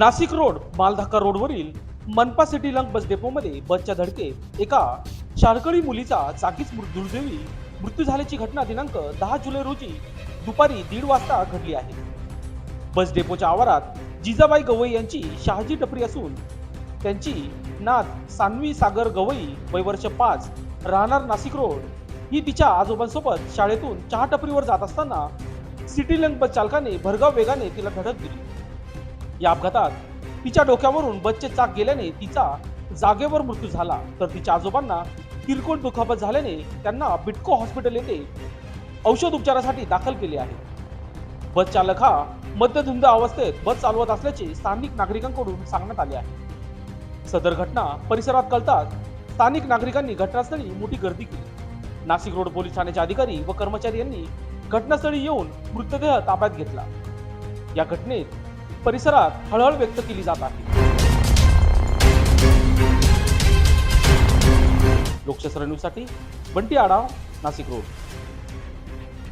Nashik road मालधाका रोडवरील मनपा city lung बस डेपोमध्ये बसच्या धडकेत एका शाळकरी मुलीचा जागीच मृ- दुर्दैवी मृत्यू झाल्याची घटना दिनांक दहा जुलै रोजी दुपारी दीड वाजता घडली आहे. बस डेपोच्या आवारात जिजाबाई गवई यांची शहाजी टपरी असून त्यांची नात सान्वी सागर गवई वय वर्ष पाच राहणार नाशिक रोड. ही तिच्या आजोबांसोबत शाळेतून चहा टपरीवर जात असताना सिटी लंग बस चालकाने भरगाव वेगाने तिला धडक दिली. या अपघातात तिच्या डोक्यावरून बसचे चाक गेल्याने तिचा जागेवर मृत्यू झाला. तर तिच्या आजोबांना किरकोळ दुखापत झाल्याने त्यांना बिटको हॉस्पिटल येथे औषध उपचारासाठी दाखल केले आहे. बस चालक हा मद्यधुंद अवस्थेत बस चालवत असल्याचे स्थानिक नागरिकांकडून सांगण्यात आले आहे. सदर घटना परिसरात कळताच स्थानिक नागरिकांनी घटनास्थळी मोठी गर्दी केली. नाशिक रोड पोलीस ठाण्याचे अधिकारी व कर्मचारी यांनी घटनास्थळी येऊन मृतदेह ताब्यात घेतला. या घटनेत परिसरात हळहळ व्यक्त केली जात आहे. लोकशास्त्र न्यूजसाठी बंटी आडाव नाशिक रोड.